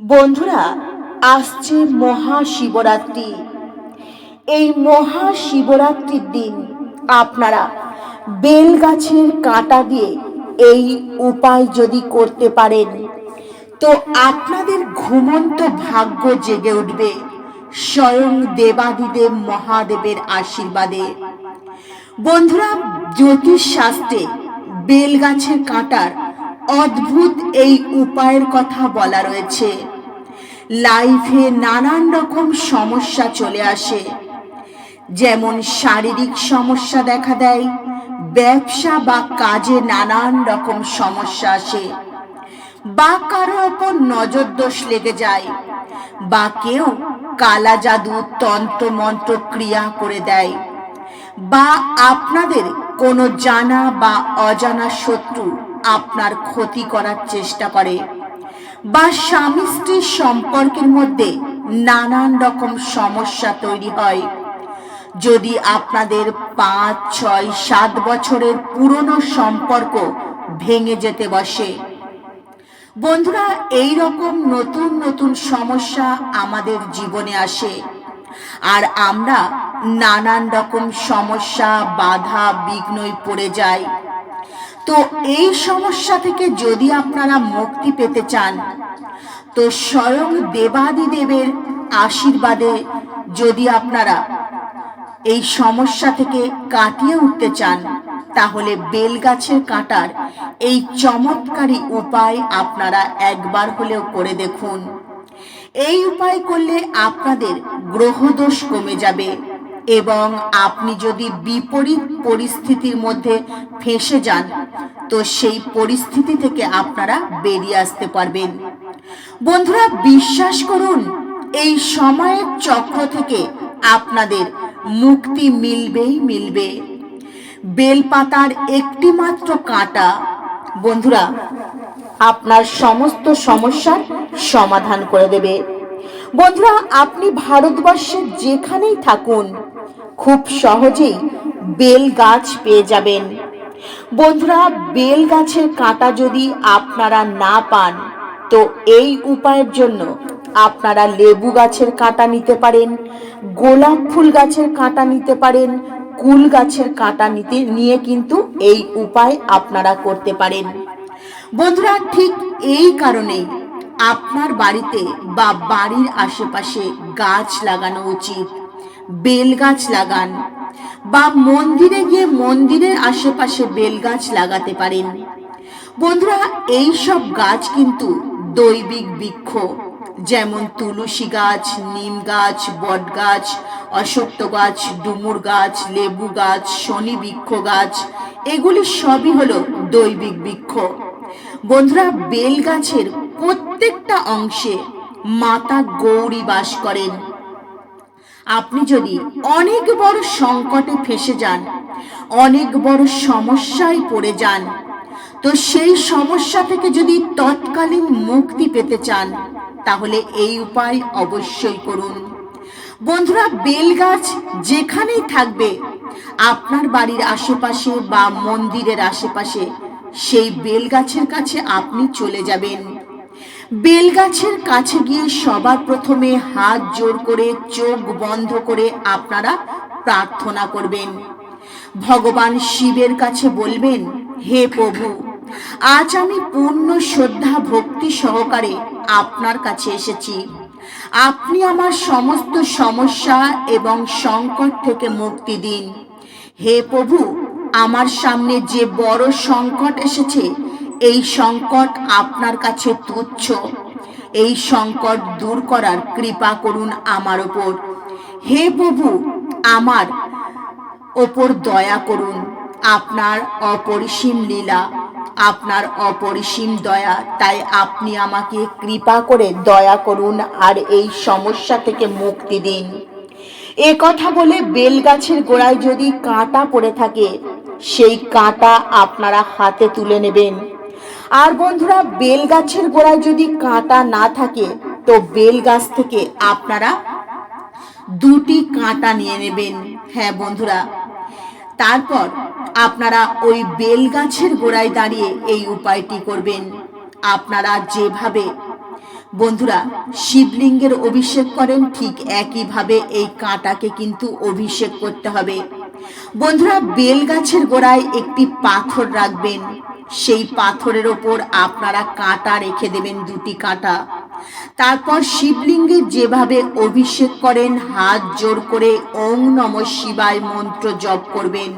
বন্ধুরা, আসছে মহাশিবরাত্রি। এই মহাশিবরাত্রির দিন আপনারা বেল গাছের কাঁটা দিয়ে এই উপায় যদি করতে পারেন, তো আপনাদের ঘুমন্ত ভাগ্য জেগে উঠবে স্বয়ং দেবাদিদেব মহাদেবের আশীর্বাদে। বন্ধুরা, জ্যোতিষ শাস্ত্রে বেল গাছের কাঁটার অদ্ভুত এই উপায়ের কথা বলা রয়েছে। লাইফে নানান রকম সমস্যা চলে আসে। যেমন শারীরিক সমস্যা দেখা দেয়, ব্যবসা বা কাজে নানান রকম সমস্যা আসে। বা কারও ওপর নজর দোষ লেগে যায়, বা কেউ কালা জাদু, তন্ত্র মন্ত্র ক্রিয়া করে দেয়। বা আপনাদের কোনো জানা বা অজানা শত্রু আপনার ক্ষতি করার চেষ্টা করে। বা স্বামী স্ত্রীর সম্পর্কের মধ্যে নানান রকম সমস্যা তৈরি হয়। যদি আপনাদের পাঁচ, ছয়, সাত বছরের পুরনো সম্পর্ক ভেঙে যেতে বসে। বন্ধুরা, এই রকম নতুন নতুন সমস্যা আমাদের জীবনে আসে। আর আমরা নানান রকম সমস্যা, বাধা বিঘ্নই পড়ে যাই। তো এই সমস্যা থেকে যদি আপনারা মুক্তি পেতে চান, তো স্বয়ং দেবাদিদেবের আশীর্বাদে যদি আপনারা এই সমস্যা থেকে কাটিয়ে উঠতে চান, তাহলে বেল গাছের কাঁটার এই চমৎকারী উপায় আপনারা একবার হলেও করে দেখুন। এই উপায় করলে আপনাদের গ্রহদোষ কমে যাবে। এবং আপনি যদি বিপরীত পরিস্থিতির মধ্যে ফেঁসে যান, তো সেই পরিস্থিতি থেকে আপনারা বেরিয়ে আসতে পারবেন। বন্ধুরা, বিশ্বাস করুন, এই সময়ের চক্র থেকে আপনাদের মুক্তি মিলবেই মিলবে। বেলপাতার একটি মাত্র কাঁটা, বন্ধুরা, আপনার সমস্ত সমস্যার সমাধান করে দেবে। বন্ধুরা, আপনি ভারতবর্ষের যেখানেই থাকুন, খুব সহজেই বেল গাছ পেয়ে যাবেন। বন্ধুরা, বেল গাছের কাঁটা যদি আপনারা না পান, তো এই উপায়ের জন্য আপনারা লেবু গাছের কাঁটা নিতে পারেন, গোলাপ ফুল গাছের কাঁটা নিতে পারেন, কুল গাছের কাঁটা নিতে, নিয়ে কিন্তু এই উপায় আপনারা করতে পারেন। বন্ধুরা, ঠিক এই কারণেই আপনার বাড়িতে বা বাড়ির আশেপাশে গাছ লাগানো উচিত বেল গাছ লাগান বা মন্দিরে গিয়ে মন্দিরের আশেপাশে বেল গাছ লাগাতে পারেন। বন্ধুরা এই সব গাছ কিন্তু দৈবিক বৃক্ষ, যেমন তুলসী গাছ, নিম গাছ, বট গাছ, অশ্বত্থ গাছ, ডুমুর গাছ, লেবু গাছ, শনি বৃক্ষ গাছ, এগুলি সবই হলো দৈবিক বৃক্ষ। বন্ধুরা বেল গাছের প্রত্যেকটা অংশে মাতা গৌরী বাস করেন। আপনি যদি অনেক বড় সংকটে ফেসে যান, অনেক বড় সমস্যায় পড়ে যান, তো সেই সমস্যা থেকে যদি তৎকালীন মুক্তি পেতে চান, তাহলে এই উপায় অবশ্যই করুন। বন্ধুরা বেল গাছ যেখানেই থাকবে, আপনার বাড়ির আশেপাশে বা মন্দিরের আশেপাশে সেই বেল গাছের কাছে আপনি চলে যাবেন। বেল গাছের কাছে গিয়ে সবার প্রথমে হাত জোর করে চোখ বন্ধ করে আপনারা প্রার্থনা করবেন। ভগবান শিবের কাছে বলবেন, হে প্রভু, আজ আমি পূর্ণ শ্রদ্ধা ভক্তি সহকারে আপনার কাছে এসেছি। আপনি আমার সমস্ত সমস্যা এবং সংকট থেকে মুক্তি দিন। হে প্রভু আমার সামনে যে বড় সংকট এসেছে, এই সংকট আপনার কাছে তুচ্ছ। এই সংকট দূর করার কৃপা করুন আমার ওপর। হে প্রভু, আমার ওপর দয়া করুন। আপনার অপরিসীম লীলা, আপনার অপরিসীম দয়া, তাই আপনি আমাকে কৃপা করে দয়া করুন আর এই সমস্যা থেকে মুক্তি দিন। এ কথা বলে বেল গাছের গোড়ায় যদি কাঁটা পড়ে থাকে সেই কাঁটা আপনারা হাতে তুলে নেবেন। আর বন্ধুরা বেল গাছের গোড়ায় যদি কাঁটা না থাকে, তো বেল গাছ থেকে আপনারা দুটি কাঁটা নিয়ে নেবেন। হ্যাঁ বন্ধুরা, তারপর আপনারা ওই বেল গাছের গোড়ায় দাঁড়িয়ে এই উপায়টি করবেন। আপনারা যেভাবে, বন্ধুরা, শিবলিঙ্গের অভিষেক করেন, ঠিক একইভাবে এই কাঁটাকে কিন্তু অভিষেক করতে হবে। বন্ধুরা বেল গাছের গোড়ায় একটি পাথর রাখবেন। সেই পাথরের ওপর আপনারা কাঁটা রেখে দেবেন, দুটি কাঁটা। তারপর শিবলিঙ্গে যেভাবে অভিষেক করেন, হাত জোর করে ওং নম শিবায় মন্ত্র জপ করবেন।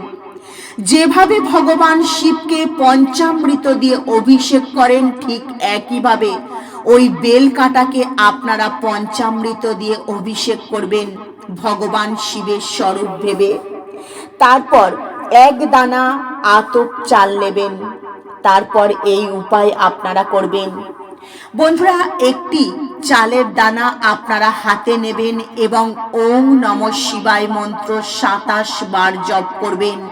যেভাবে ভগবান শিবকে পঞ্চামৃত দিয়ে অভিষেক করেন, ঠিক একইভাবে ওই বেল কাটাকে আপনারা পঞ্চামৃত দিয়ে অভিষেক করবেন। ভগবান শিবের স্বরূপ ভেবে তারপর এক দানা আতপ চাল নেবেন। তারপর এই উপায় আপনারা করবেন। বন্ধুরা, একটি চালের দানা আপনারা হাতে নেবেন এবং ওং নম শিবায় মন্ত্র সাতাশ বার জপ করবেন।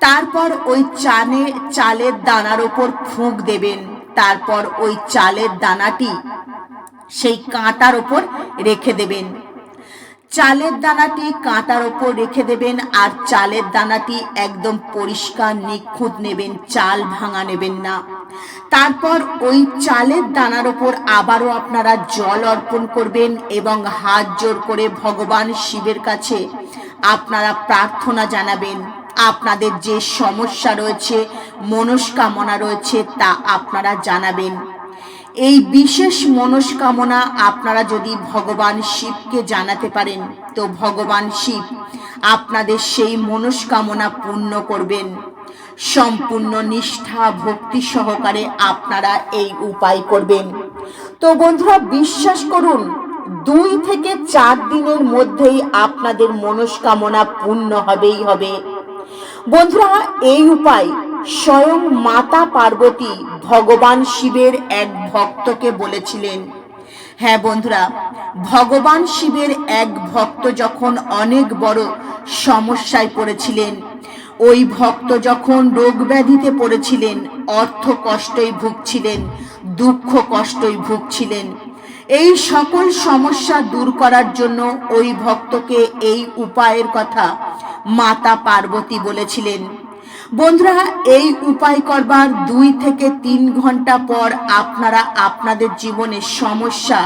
তারপর ওই চানে, চালের দানার ওপর ফুঁক দেবেন। তারপর ওই চালের দানাটি সেই কাঁটার ওপর রেখে দেবেন। চালের দানাটি কাঁটার ওপর রেখে দেবেন আর চালের দানাটি একদম পরিষ্কার নিখুঁত নেবেন, চাল ভাঙা নেবেন না। তারপর ওই চালের দানার ওপর আবারও আপনারা জল অর্পণ করবেন এবং হাত জোর করে ভগবান শিবের কাছে আপনারা প্রার্থনা জানাবেন। আপনাদের যে সমস্যা রয়েছে, মনস্কামনা রয়েছে তা আপনারা জানাবেন। এই বিশেষ মনস্কামনা আপনারা যদি ভগবান শিবকে জানাতে পারেন, তো ভগবান শিব আপনাদের সেই মনস্কামনা পূর্ণ করবেন। সম্পূর্ণ নিষ্ঠা, ভক্তি সহকারে আপনারা এই উপায় করবেন। তো বন্ধুরা, বিশ্বাস করুন, দুই থেকে চার দিনের মধ্যেই আপনাদের মনস্কামনা পূর্ণ হবেই হবে। বন্ধুরা, এই উপায় স্বয়ং মাতা পার্বতী ভগবান শিবের এক ভক্তকে বলেছিলেন হ্যাঁ বন্ধুরা, ভগবান শিবের এক ভক্ত যখন অনেক বড় সমস্যায় পড়েছিলেন, ওই ভক্ত যখন রোগ ব্যাধিতে পড়েছিলেন, অর্থ কষ্টই ভুগছিলেন, দুঃখ কষ্টই ভুগছিলেন, এই সকল সমস্যা দূর করার জন্য ওই ভক্তকে এই উপায়ের কথা মাতা পার্বতী বলেছিলেন। বন্ধুরা, এই উপায় করবার দুই থেকে তিন ঘণ্টা পর আপনারা আপনাদের জীবনে সমস্যা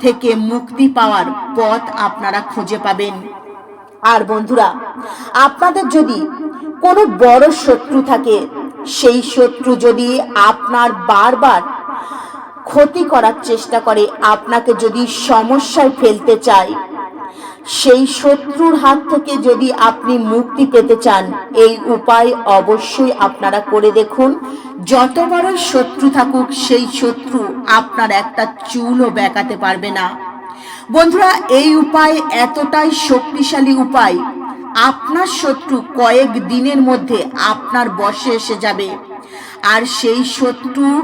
থেকে মুক্তি পাওয়ার পথ আপনারা খুঁজে পাবেন। আর বন্ধুরা, আপনাদের যদি কোনো বড় শত্রু থাকে, সেই শত্রু যদি আপনার বারবার ক্ষতি করার চেষ্টা করে, আপনাকে যদি সমস্যায় ফেলতে চায় সেই শত্রুর হাত থেকে যদি আপনি মুক্তি পেতে চান, এই উপায় অবশ্যই আপনারা করে দেখুন। যত বড় শত্রু থাকুক, সেই শত্রু আপনার একটা চুলও বেঁকাতে পারবে না। বন্ধুরা, এই উপায় এতটাই শক্তিশালী উপায়, আপনার শত্রু কয়েক দিনের মধ্যে আপনার বসে এসে যাবে। আর সেই শত্রু,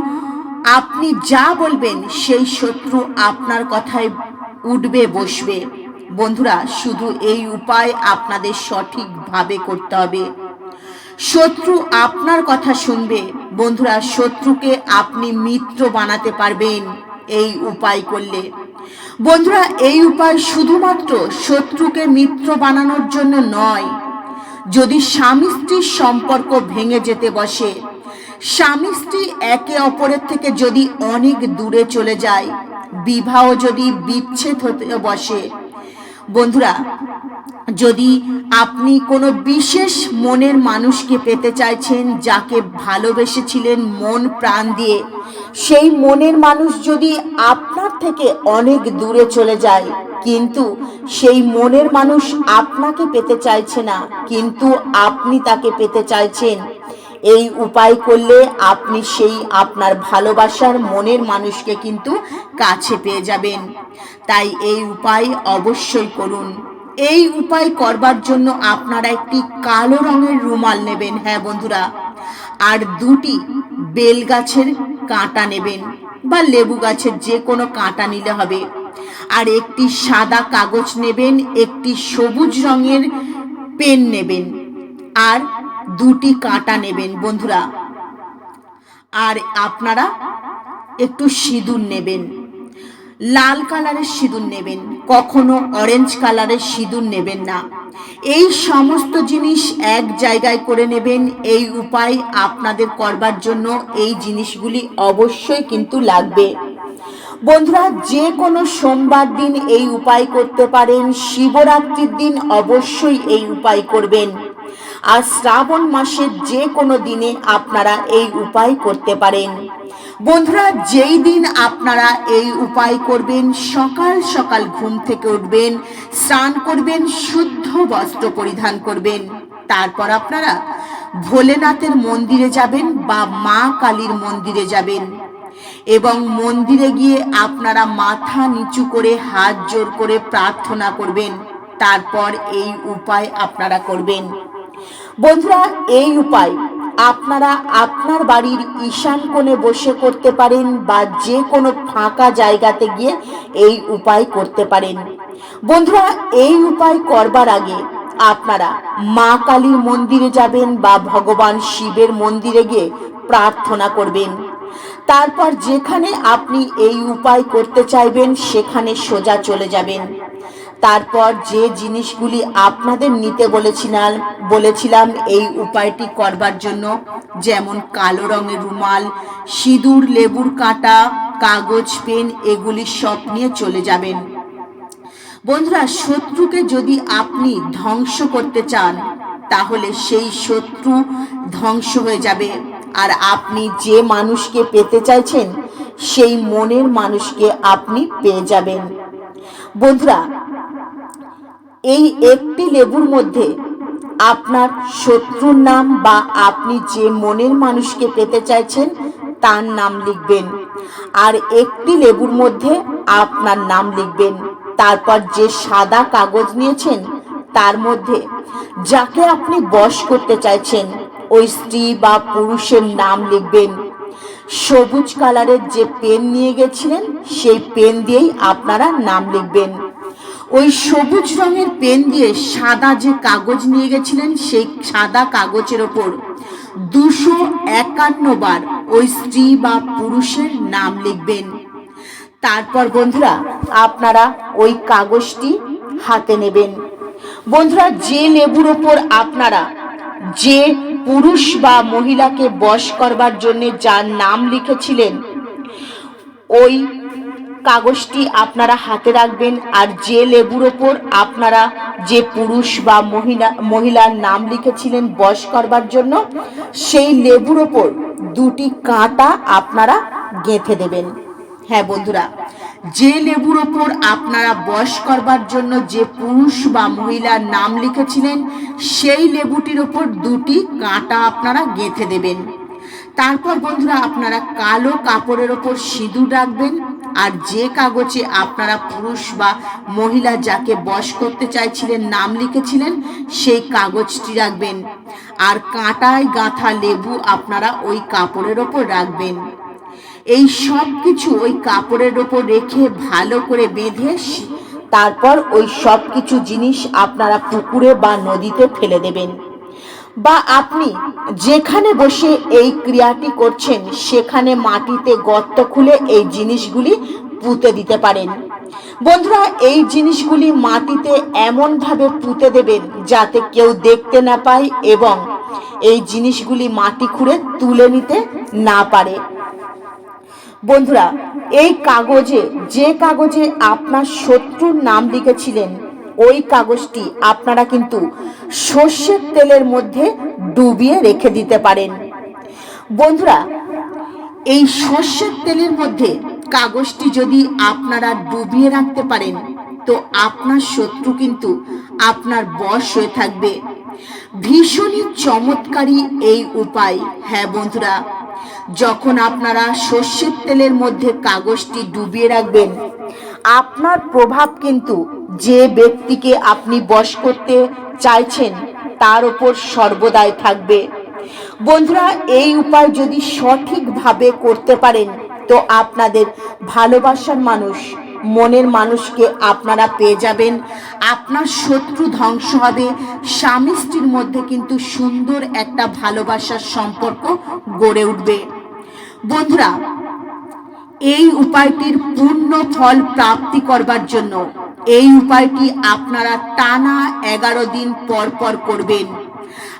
আপনি যা বলবেন, সেই শত্রু আপনার কথায় উঠবে, বসবে। বন্ধুরা, শুধু এই উপায় আপনাদের সঠিকভাবে করতে হবে। শত্রু আপনার কথা শুনবে। বন্ধুরা, শত্রুকে আপনি মিত্র বানাতে পারবেন এই উপায় করলে। বন্ধুরা, এই উপায় শুধুমাত্র শত্রুকে মিত্র বানানোর জন্য নয়। যদি স্বামী স্ত্রীর সম্পর্ক ভেঙে যেতে বসে, স্বামী স্ত্রী একে অপরের থেকে যদি অনেক দূরে চলে যায়, বিবাহ যদি বিচ্ছেদ হতে বসে বন্ধুরা, যদি আপনি কোনো বিশেষ মনের মানুষকে পেতে চাইছেন যাকে ভালোবেসেছিলেন মন প্রাণ দিয়ে, সেই মনের মানুষ যদি আপনার থেকে অনেক দূরে চলে যায়, কিন্তু সেই মনের মানুষ আপনাকে পেতে চাইছে না, কিন্তু আপনি তাকে পেতে চাইছেন এই উপায় করলে আপনি সেই আপনার ভালোবাসার মনের মানুষকে কিন্তু কাছে পেয়ে যাবেন। তাই এই উপায় অবশ্যই করুন। এই উপায় করবার জন্য আপনারা একটি কালো রঙের রুমাল নেবেন হ্যাঁ বন্ধুরা? আর দুটি বেল গাছের কাঁটা নেবেন বা লেবু গাছের যে কোনো কাঁটা নিলে হবে। আর একটি সাদা কাগজ নেবেন, একটি সবুজ রঙের পেন নেবেন। আর দুটি কাঁটা নেবেন বন্ধুরা। আর আপনারা একটু সিঁদুর নেবেন। লাল কালারের সিঁদুর নেবেন, কখনো অরেঞ্জ কালারের সিঁদুর নেবেন না। এই সমস্ত জিনিস এক জায়গায় করে নেবেন, এই উপায় আপনাদের করবার জন্য এই জিনিসগুলি অবশ্যই কিন্তু লাগবে। বন্ধুরা যে কোনো সোমবার দিন এই উপায় করতে পারেন, শিবরাত্রির দিন অবশ্যই এই উপায় করবেন। আর শ্রাবণ মাসের যে কোনো দিনে আপনারা এই উপায় করতে পারেন। বন্ধুরা, যেই দিন আপনারা এই উপায় করবেন, সকাল সকাল ঘুম থেকে উঠবেন, স্নান করবেন, শুদ্ধ বস্ত্র পরিধান করবেন। তারপর আপনারা ভোলেনাথের মন্দিরে যাবেন বা মা কালীর মন্দিরে যাবেন এবং মন্দিরে গিয়ে আপনারা মাথা নিচু করে হাত জোর করে প্রার্থনা করবেন। তারপর এই উপায় আপনারা করবেন। বন্ধুরা, এই উপায়। আপনারা আপনার বাড়ির ঈশান কোণে বসে করতে পারেন বা যে কোনো ফাঁকা জায়গাতে গিয়ে এই উপায় করতে পারেন। বন্ধুরা, এই উপায় করবার আগে আপনারা মা কালীর মন্দিরে যাবেন বা ভগবান শিবের মন্দিরে গিয়ে প্রার্থনা করবেন। তারপর যেখানে আপনি এই উপায় করতে চাইবেন, সেখানে সোজা চলে যাবেন। তারপর যে জিনিসগুলি আপনাদের নিতে বলেছিলাম বলেছিলাম, এই উপায়টি করবার জন্য, যেমন কালো রঙের রুমাল, সিঁদুর, লেবুর কাঁটা, কাগজ, পেন, এগুলি সব নিয়ে চলে যাবেন। বন্ধুরা, শত্রুকে যদি আপনি ধ্বংস করতে চান, তাহলে সেই শত্রু ধ্বংস হয়ে যাবে। আর আপনি যে মানুষকে পেতে চাইছেন, সেই মনের মানুষকে আপনি পেয়ে যাবেন। বন্ধুরা এই একটি লেবুর মধ্যে আপনার শত্রুর নাম বা আপনি যে মনের মানুষকে পেতে চাইছেন, তার নাম লিখবেন। আর একটি লেবুর মধ্যে আপনার নাম লিখবেন। তারপর যে সাদা কাগজ নিয়েছেন, তার মধ্যে যাকে আপনি বশ করতে চাইছেন, ওই স্ত্রী বা পুরুষের নাম লিখবেন। সবুজ কালারের যে পেন নিয়ে গেছিলেন, সেই পেন দিয়েই আপনারা নাম লিখবেন। ওই সবুজ রঙের পেন দিয়ে সাদা যে কাগজ নিয়ে গেছিলেন, সেই সাদা কাগজের ওপর দুশো একান্ন বার ওই স্ত্রী বা পুরুষের নাম লিখবেন। তারপর বন্ধুরা, আপনারা ওই কাগজটি হাতে নেবেন। বন্ধুরা, যে লেবুর ওপর আপনারা যে পুরুষ বা মহিলাকে বশ করবার জন্য যার নাম লিখেছিলেন, ওই কাগজটি আপনারা হাতে রাখবেন আর যে লেবুর ওপর আপনারা যে পুরুষ বা মহিলা মহিলার নাম লিখেছিলেন বশ করবার জন্য, সেই লেবুর ওপর দুটি কাঁটা আপনারা গেঁথে দেবেন। হ্যাঁ বন্ধুরা, যে লেবুর ওপর আপনারা বয়স করবার জন্য যে পুরুষ বা মহিলার নাম লিখেছিলেন, সেই লেবুটির ওপর দুটি কাঁটা আপনারা গেঁথে দেবেন। তারপর বন্ধুরা, আপনারা কালো কাপড়ের ওপর সিঁদুর রাখবেন আর যে কাগজে আপনারা পুরুষ বা মহিলা যাকে বশ করতে চাইছিলেন নাম লিখেছিলেন, সেই কাগজটি রাখবেন। আর কাঁটায় গাঁথা লেবু আপনারা ওই কাপড়ের ওপর রাখবেন। এই সব কিছু ওই কাপড়ের ওপর রেখে ভালো করে বেঁধে তারপর ওই সব কিছু জিনিস আপনারা পুকুরে বা নদীতে ফেলে দেবেন। বা আপনি যেখানে বসে এই ক্রিয়াটি করছেন, সেখানে মাটিতে গর্ত খুলে এই জিনিসগুলি পুঁতে দিতে পারেন। বন্ধুরা, এই জিনিসগুলি মাটিতে এমনভাবে পুঁতে দেবেন যাতে কেউ দেখতে না পায় এবং এই জিনিসগুলি মাটি খুঁড়ে তুলে নিতে না পারে। বন্ধুরা, এই কাগজে, যে কাগজে আপনার শত্রুর নাম লিখেছিলেন ওই কাগজটি আপনারা কিন্তু সর্ষের তেলের মধ্যে ডুবিয়ে রেখে দিতে পারেন। বন্ধুরা, এই সর্ষের তেলের মধ্যে কাগজটি যদি আপনারা ডুবিয়ে রাখতে পারেন, তো আপনার শত্রু কিন্তু আপনার বশ হয়ে থাকবে। ভীষণই চমৎকারী এই উপায়। হ্যাঁ বন্ধুরা, যখন আপনারা সর্ষের তেলের মধ্যে কাগজটি ডুবিয়ে রাখবেন, আপনার প্রভাব কিন্তু যে ব্যক্তিকে আপনি বশ করতে চাইছেন, তার ওপর সর্বদাই থাকবে। বন্ধুরা, এই উপায় যদি সঠিকভাবে করতে পারেন, তো আপনাদের ভালোবাসার মানুষ, মনের মানুষকে আপনারা পেয়ে যাবেন। আপনার শত্রু ধ্বংস হবে। স্বামী স্ত্রীর মধ্যে কিন্তু সুন্দর একটা ভালোবাসার সম্পর্ক গড়ে উঠবে। বন্ধুরা এই উপায়টির পূর্ণ ফল প্রাপ্তি করবার জন্য। এই উপায়টি আপনারা টানা এগারো দিন পর পর করবেন।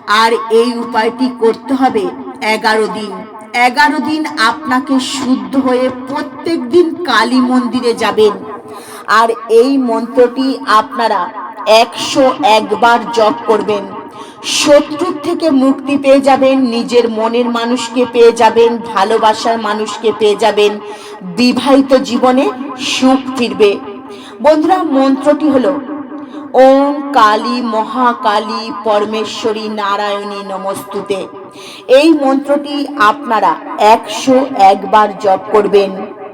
আর এই উপায়টি করতে হবে এগারো দিন। এগারো দিন আপনাকে শুদ্ধ হয়ে প্রত্যেক দিন কালী মন্দিরে যাবেন। আর এই মন্ত্রটি আপনারা একশো একবার জপ করবেন। শত্রুর থেকে মুক্তি পেয়ে যাবেন, নিজের মনের মানুষকে পেয়ে যাবেন, ভালোবাসার মানুষকে পেয়ে যাবেন, বিবাহিত জীবনে সুখ ফিরবে। বন্ধুরা, মন্ত্রটি হলো, ওম কালী মহাকালী পরমেশ্বরী নারায়ণী নমস্তুতে। এই মন্ত্রটি আপনারা একশো একবার জপ করবেন,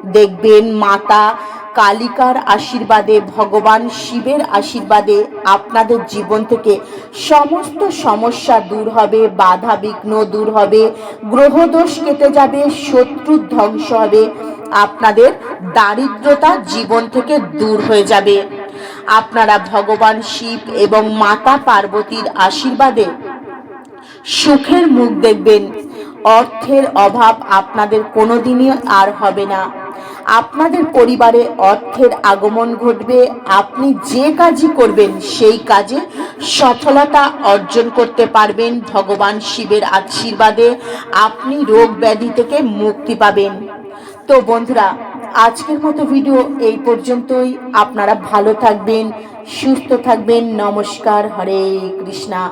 দেখবেন মাতা কালিকার আশীর্বাদে, ভগবান শিবের আশীর্বাদে আপনাদের জীবন থেকে সমস্ত সমস্যা দূর হবে, বাধা বিঘ্ন দূর হবে, গ্রহদোষ কেটে যাবে শত্রুর ধ্বংস হবে, আপনাদের দারিদ্রতা জীবন থেকে দূর হয়ে যাবে। আপনারা ভগবান শিব এবং মাতা পার্বতীর আশীর্বাদে সুখের মুখ দেখবেন। অর্থের অভাব আপনাদের কোনোদিনই আর হবে না। আপনাদের পরিবারে অর্থের আগমন ঘটবে, আপনি যে কাজই করবেন সেই কাজে সফলতা অর্জন করতে পারবেন, ভগবান শিবের আশীর্বাদে আপনি রোগ ব্যাধি থেকে মুক্তি পাবেন। তো বন্ধুরা, আজকের মতো ভিডিও এই পর্যন্তই। আপনারা ভালো থাকবেন, সুস্থ থাকবেন। নমস্কার, হরে কৃষ্ণা।